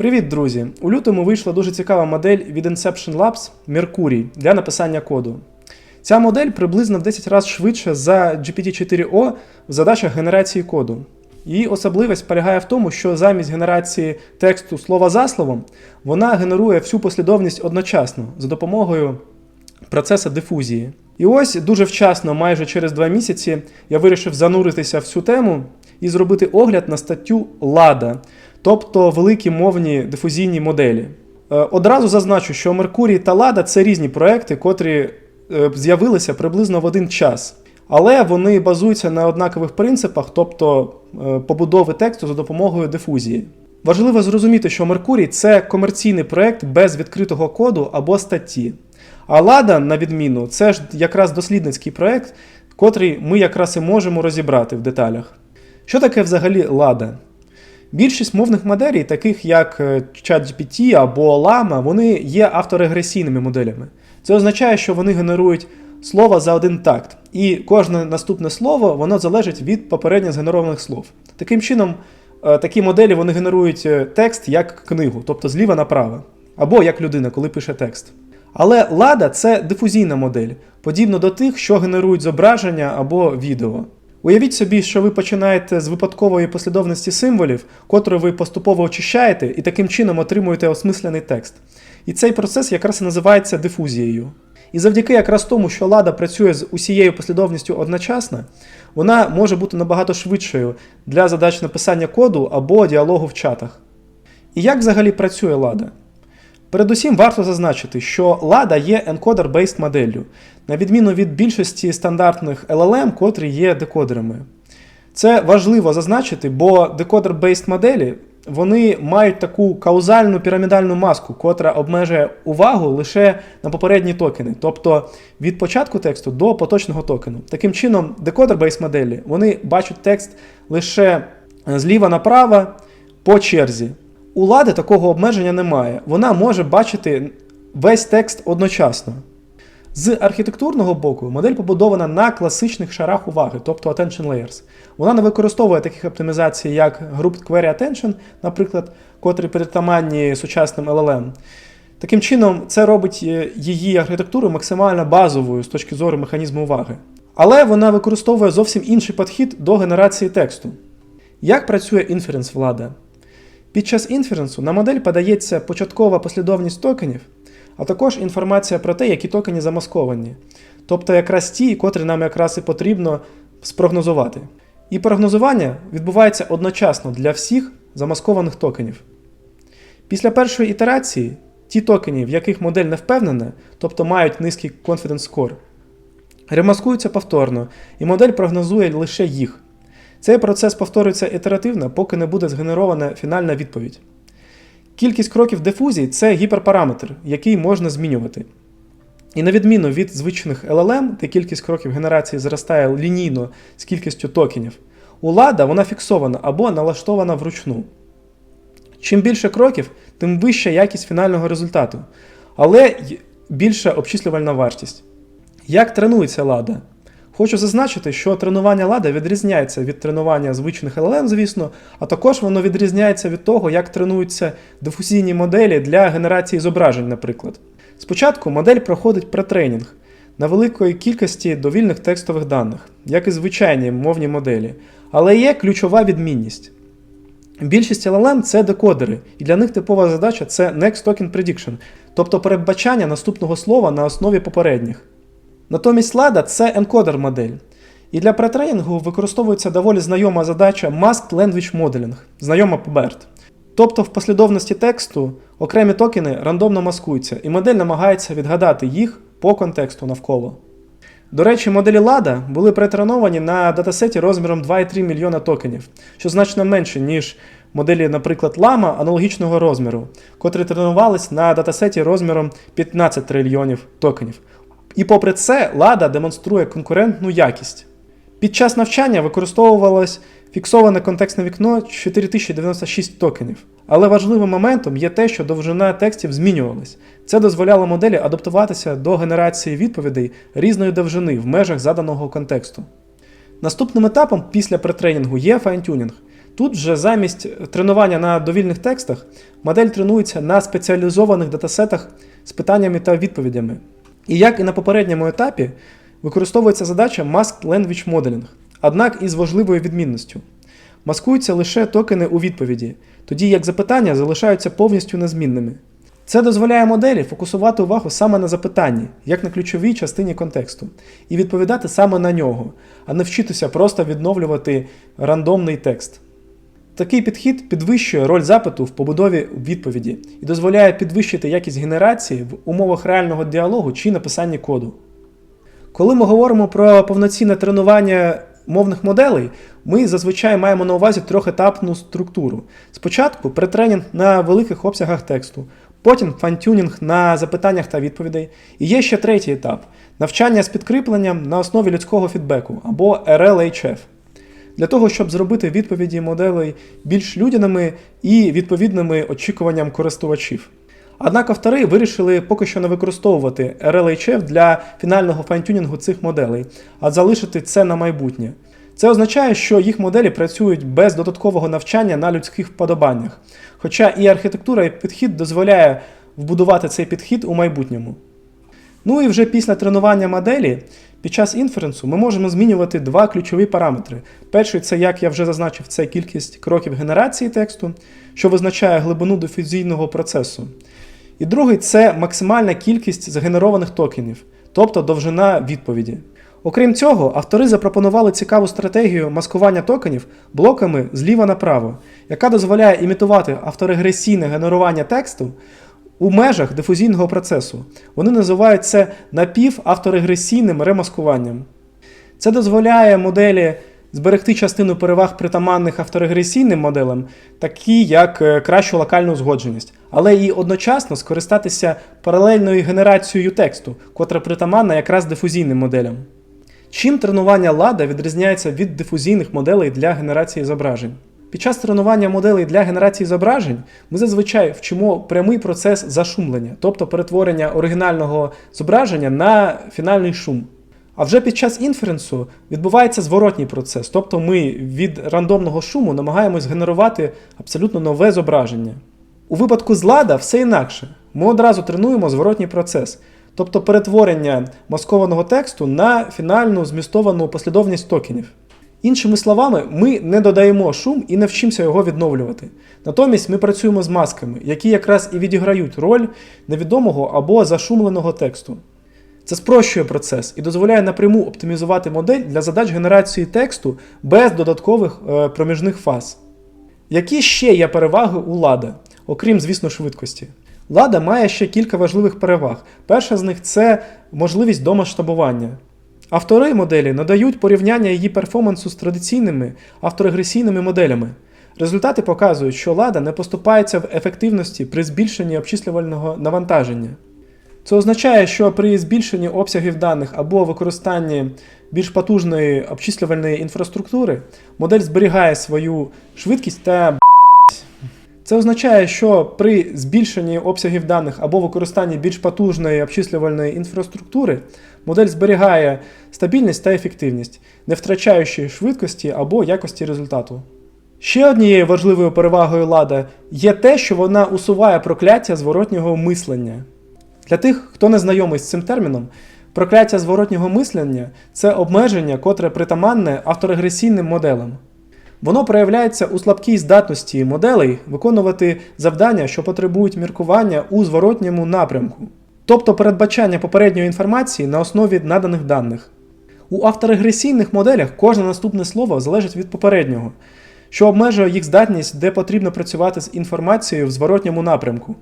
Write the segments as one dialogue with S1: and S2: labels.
S1: Привіт, друзі! У лютому вийшла дуже цікава модель від Inception Labs Mercury для написання коду. Ця модель приблизно в 10 разів швидше за GPT-4o в задачах генерації коду. Її особливість полягає в тому, що замість генерації тексту слова за словом, вона генерує всю послідовність одночасно за допомогою процесу дифузії. І ось дуже вчасно, майже через два місяці, я вирішив зануритися в цю тему і зробити огляд на статтю LADA, тобто великі мовні дифузійні моделі. Е, Одразу зазначу, що Меркурій та Лада це різні проекти, котрі е, з'явилися приблизно в один час. Але вони базуються на однакових принципах, тобто е, побудови тексту за допомогою дифузії. Важливо зрозуміти, що Меркурій це комерційний проект без відкритого коду або статті. А Лада, на відміну, це ж якраз дослідницький проект, котрий ми якраз і можемо розібрати в деталях. Що таке взагалі Лада? Більшість мовних моделей, таких як е, ChatGPT або Llama, вони є авторегресійними моделями. Це означає, що вони генерують слово за один такт, і кожне наступне слово воно залежить від попередньо згенерованих слов. Таким чином, е, такі моделі вони генерують е, текст як книгу, тобто зліва направо, або як людина, коли пише текст. Але Лада це дифузійна модель, подібно до тих, що генерують зображення або відео. Уявіть собі, що ви починаєте з випадкової послідовності символів, котру ви поступово очищаєте, і таким чином отримуєте осмислений текст. І цей процес якраз і називається дифузією. І завдяки якраз тому, що Лада працює з усією послідовністю одночасно, вона може бути набагато швидшою для задач написання коду або діалогу в чатах. І як взагалі працює Лада? Передусім варто зазначити, що Lada є encoder-based моделлю, на відміну від більшості стандартних LLM, котрі є декодерами. Це важливо зазначити, бо декодер-based моделі вони мають таку каузальну пірамідальну маску, котра обмежує увагу лише на попередні токени, тобто від початку тексту до поточного токену. Таким чином, декодер-based моделі вони бачать текст лише зліва направо по черзі. У лади такого обмеження немає. Вона може бачити весь текст одночасно. З архітектурного боку модель побудована на класичних шарах уваги, тобто attention layers. Вона не використовує таких оптимізацій, як Grouped Query Attention, наприклад, котрі притаманні сучасним LLM. Таким чином, це робить е, її архітектуру максимально базовою з точки зору механізму уваги. Але вона використовує зовсім інший підхід до генерації тексту. Як працює інференс влада? Під час інференсу на модель подається початкова послідовність токенів, а також інформація про те, які токені замасковані, тобто якраз ті, котрі нам якраз і потрібно спрогнозувати. І прогнозування відбувається одночасно для всіх замаскованих токенів. Після першої ітерації ті токені, в яких модель не впевнена, тобто мають низький confidence score, ремаскуються повторно, і модель прогнозує лише їх. Цей процес повторюється ітеративно, поки не буде згенерована фінальна відповідь. Кількість кроків дифузії це гіперпараметр, який можна змінювати. І на відміну від звичних LLM, де кількість кроків генерації зростає лінійно з кількістю токенів, у LADA вона фіксована або налаштована вручну. Чим більше кроків, тим вища якість фінального результату, але більша обчислювальна вартість. Як тренується LADA? Хочу зазначити, що тренування лада відрізняється від тренування звичних LLM, звісно, а також воно відрізняється від того, як тренуються дифузійні моделі для генерації зображень, наприклад. Спочатку модель проходить претренінг на великої кількості довільних текстових даних, як і звичайні мовні моделі, але є ключова відмінність. Більшість LLM – це декодери, і для них типова задача це Next Token Prediction, тобто передбачання наступного слова на основі попередніх. Натомість Lada – це енкодер модель. І для претренінгу використовується доволі знайома задача Masked Language Modeling, знайома по BERT. Тобто в послідовності тексту окремі токени рандомно маскуються, і модель намагається відгадати їх по контексту навколо. До речі, моделі Lada були претреновані на датасеті розміром 2,3 мільйона токенів, що значно менше, ніж моделі, наприклад, Lama аналогічного розміру, котрі тренувались на датасеті розміром 15 трильйонів токенів. І попри це, Лада демонструє конкурентну якість. Під час навчання використовувалось фіксоване контекстне вікно 4096 токенів. Але важливим моментом є те, що довжина текстів змінювалась. Це дозволяло моделі адаптуватися до генерації відповідей різної довжини в межах заданого контексту. Наступним етапом після претренінгу є файнтюнінг. Тут вже замість тренування на довільних текстах модель тренується на спеціалізованих датасетах з питаннями та відповідями. І як і на попередньому етапі, використовується задача Masked Language Modeling, однак із важливою відмінністю. Маскуються лише токени у відповіді, тоді як запитання залишаються повністю незмінними. Це дозволяє моделі фокусувати увагу саме на запитанні, як на ключовій частині контексту, і відповідати саме на нього, а не вчитися просто відновлювати рандомний текст. Такий підхід підвищує роль запиту в побудові відповіді і дозволяє підвищити якість генерації в умовах реального діалогу чи написанні коду. Коли ми говоримо про повноцінне тренування мовних моделей, ми зазвичай маємо на увазі трьохетапну структуру. Спочатку претренінг на великих обсягах тексту, потім фантюнінг на запитаннях та відповідей. І є ще третій етап навчання з підкріпленням на основі людського фідбеку або RLHF. Для того, щоб зробити відповіді моделей більш людяними і відповідними очікуванням користувачів. Однак автори вирішили поки що не використовувати RLHF для фінального файнтюнінгу цих моделей, а залишити це на майбутнє. Це означає, що їх моделі працюють без додаткового навчання на людських вподобаннях. Хоча і архітектура, і підхід дозволяє вбудувати цей підхід у майбутньому. Ну і вже після тренування моделі під час інференсу ми можемо змінювати два ключові параметри. Перший це, як я вже зазначив, це кількість кроків генерації тексту, що визначає глибину дифузійного процесу. І другий це максимальна кількість згенерованих токенів, тобто довжина відповіді. Окрім цього, автори запропонували цікаву стратегію маскування токенів блоками зліва направо, яка дозволяє імітувати авторегресійне генерування тексту у межах дифузійного процесу. Вони називають це напівавторегресійним ремаскуванням. Це дозволяє моделі зберегти частину переваг притаманних авторегресійним моделям, такі як е, кращу локальну узгодженість, але і одночасно скористатися паралельною генерацією тексту, котра притаманна якраз дифузійним моделям. Чим тренування лада відрізняється від дифузійних моделей для генерації зображень? Під час тренування моделей для генерації зображень ми зазвичай вчимо прямий процес зашумлення, тобто перетворення оригінального зображення на фінальний шум. А вже під час інференсу відбувається зворотній процес, тобто ми від рандомного шуму намагаємось генерувати абсолютно нове зображення. У випадку з лада все інакше. Ми одразу тренуємо зворотній процес, тобто перетворення маскованого тексту на фінальну змістовану послідовність токенів. Іншими словами, ми не додаємо шум і не вчимося його відновлювати. Натомість ми працюємо з масками, які якраз і відіграють роль невідомого або зашумленого тексту. Це спрощує процес і дозволяє напряму оптимізувати модель для задач генерації тексту без додаткових е, проміжних фаз. Які ще є переваги у лада, окрім, звісно, швидкості? Лада має ще кілька важливих переваг. Перша з них це можливість до масштабування. Автори моделі надають порівняння її перформансу з традиційними авторегресійними моделями. Результати показують, що лада не поступається в ефективності при збільшенні обчислювального навантаження. Це означає, що при збільшенні обсягів даних або використанні більш потужної обчислювальної інфраструктури модель зберігає свою швидкість та це означає, що при збільшенні обсягів даних або використанні більш потужної обчислювальної інфраструктури модель зберігає стабільність та ефективність, не втрачаючи швидкості або якості результату. Ще однією важливою перевагою лада є те, що вона усуває прокляття зворотнього мислення. Для тих, хто не знайомий з цим терміном, прокляття зворотнього мислення це обмеження, котре притаманне авторегресійним моделям. Воно проявляється у слабкій здатності моделей виконувати завдання, що потребують міркування у зворотньому напрямку, тобто передбачання попередньої інформації на основі наданих даних. У авторегресійних моделях кожне наступне слово залежить від попереднього, що обмежує їх здатність, де потрібно працювати з інформацією в зворотньому напрямку,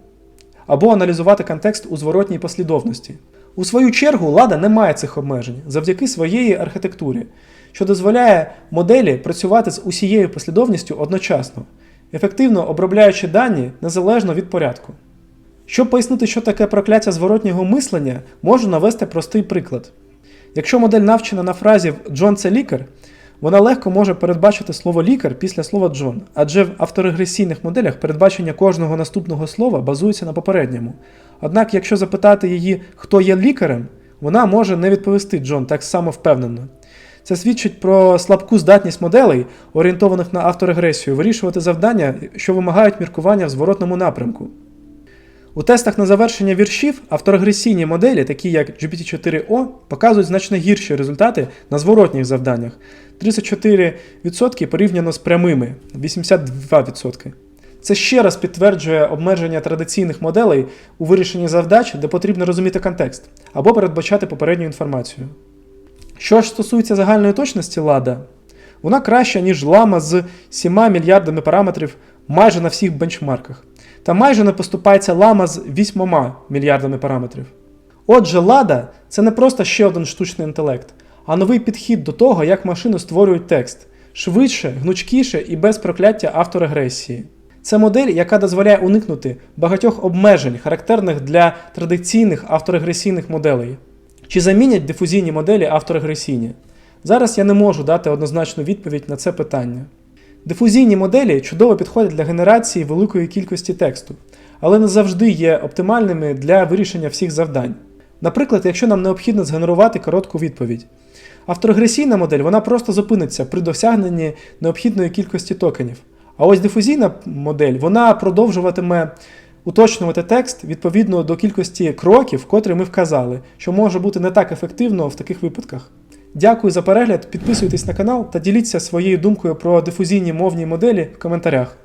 S1: або аналізувати контекст у зворотній послідовності. У свою чергу лада не має цих обмежень завдяки своєї архітектурі, що дозволяє моделі працювати з усією послідовністю одночасно, ефективно обробляючи дані незалежно від порядку. Щоб пояснити, що таке прокляття зворотнього мислення, можу навести простий приклад. Якщо модель навчена на фразі Джон це лікар, вона легко може передбачити слово лікар після слова Джон, адже в авторегресійних моделях передбачення кожного наступного слова базується на попередньому. Однак, якщо запитати її, хто є лікарем, вона може не відповісти Джон так само впевнено. Це свідчить про слабку здатність моделей, орієнтованих на авторегресію, вирішувати завдання, що вимагають міркування в зворотному напрямку. У тестах на завершення віршів авторегресійні моделі, такі як GPT-4O, показують значно гірші результати на зворотніх завданнях 34% порівняно з прямими 82%. Це ще раз підтверджує обмеження традиційних моделей у вирішенні завдач, де потрібно розуміти контекст або передбачати попередню інформацію. Що ж стосується загальної точності лада, вона краща, ніж лама з 7 мільярдами параметрів майже на всіх бенчмарках, та майже не поступається лама з 8 мільярдами параметрів. Отже, лада це не просто ще один штучний інтелект, а новий підхід до того, як машини створюють текст швидше, гнучкіше і без прокляття авторегресії. Це модель, яка дозволяє уникнути багатьох обмежень, характерних для традиційних авторегресійних моделей. Чи замінять дифузійні моделі авторегресійні? Зараз я не можу дати однозначну відповідь на це питання. Дифузійні моделі чудово підходять для генерації великої кількості тексту, але не завжди є оптимальними для вирішення всіх завдань. Наприклад, якщо нам необхідно згенерувати коротку відповідь. Авторегресійна модель вона просто зупиниться при досягненні необхідної кількості токенів. А ось дифузійна модель вона продовжуватиме уточнювати текст відповідно до кількості кроків, котрі ми вказали, що може бути не так ефективно в таких випадках. Дякую за перегляд, підписуйтесь на канал та діліться своєю думкою про дифузійні мовні моделі в коментарях.